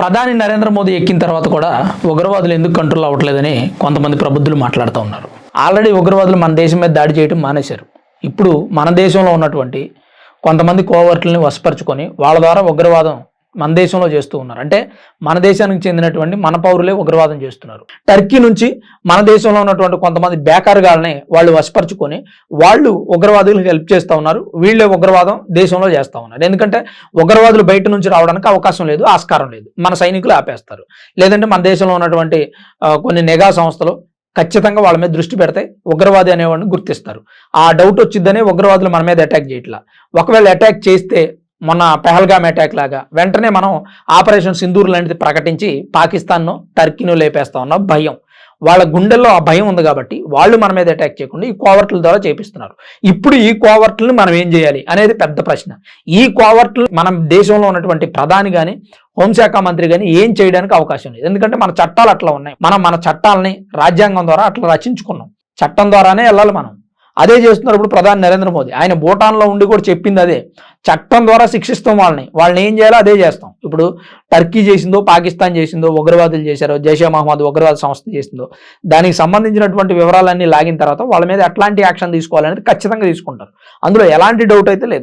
ప్రధాని నరేంద్ర మోదీ ఎక్కిన తర్వాత కూడా ఉగ్రవాదులు ఎందుకు కంట్రోల్ అవ్వట్లేదని కొంతమంది ప్రబుద్ధులు మాట్లాడుతూ ఉన్నారు. ఆల్రెడీ ఉగ్రవాదులు మన దేశం మీద దాడి చేయడం మానేశారు. ఇప్పుడు మన దేశంలో ఉన్నటువంటి కొంతమంది కోవర్ట్లని వశపరుచుకొని వాళ్ళ ద్వారా ఉగ్రవాదం మన దేశంలో చేస్తూ ఉన్నారు. అంటే మన దేశానికి చెందినటువంటి మన పౌరులే ఉగ్రవాదం చేస్తున్నారు. టర్కీ నుంచి మన దేశంలో ఉన్నటువంటి కొంతమంది బేకారుగాలని వాళ్ళు వశపరుచుకొని వాళ్ళు ఉగ్రవాదులకు హెల్ప్ చేస్తూ ఉన్నారు. వీళ్ళే ఉగ్రవాదం దేశంలో చేస్తూ ఉన్నారు. ఎందుకంటే ఉగ్రవాదులు బయట నుంచి రావడానికి అవకాశం లేదు ఆస్కారం లేదు. మన సైనికులు ఆపేస్తారు. లేదంటే మన దేశంలో ఉన్నటువంటి కొన్ని నిఘా సంస్థలు ఖచ్చితంగా వాళ్ళ మీద దృష్టి పెడితే ఉగ్రవాది అనేవాడిని గుర్తిస్తారు. ఆ డౌట్ వచ్చిందనే ఉగ్రవాదులు మన మీద అటాక్ చేయట్లా. ఒకవేళ అటాక్ చేస్తే మొన్న పెహల్గామ్ అటాక్ లాగా. వెంటనే మనం ఆపరేషన్ సింధూర్ లాంటిది ప్రకటించి పాకిస్తాన్ను టర్కీను లేపేస్తా ఉన్న. భయం. వాళ్ళ గుండెల్లో ఆ భయం ఉంది కాబట్టి వాళ్ళు మన మీద అటాక్ చేయకుండా ఈ కోవర్ట్ల ద్వారా చేపిస్తున్నారు. ఇప్పుడు ఈ కోవర్ట్లను మనం ఏం చేయాలి అనేది పెద్ద ప్రశ్న. ఈ కోవర్ట్లు మనం దేశంలో ఉన్నటువంటి ప్రధాని కానీ హోంశాఖ మంత్రి కానీ ఏం చేయడానికి అవకాశం లేదు. ఎందుకంటే మన చట్టాలు అట్లా ఉన్నాయి. మనం మన చట్టాలని రాజ్యాంగం ద్వారా అట్లా రచించుకున్నాం. చట్టం ద్వారానే వెళ్ళాలి మనం. అదే చేస్తున్నారు ఇప్పుడు ప్రధాని నరేంద్ర మోదీ. ఆయన భూటాన్లో ఉండి కూడా చెప్పింది అదే. చట్టం ద్వారా శిక్షిస్తాం వాళ్ళని. వాళ్ళని ఏం చేయాలో అదే చేస్తాం. ఇప్పుడు టర్కీ చేసిందో పాకిస్తాన్ చేసిందో ఉగ్రవాదులు చేశారో జైషే మహమ్మద్ ఉగ్రవాద సంస్థ చేసిందో దానికి సంబంధించినటువంటి వివరాలన్నీ లాగిన తర్వాత వాళ్ళ మీద ఎట్లాంటి యాక్షన్ తీసుకోవాలనేది ఖచ్చితంగా తీసుకుంటారు. అందులో ఎలాంటి డౌట్ అయితే లేదు.